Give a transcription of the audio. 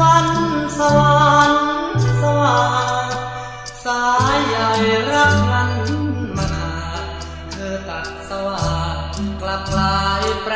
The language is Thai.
วันสวรรค์สว่างสายใหญ่รักมันมาขาดเธอตัดสว่างกลับกลายแปร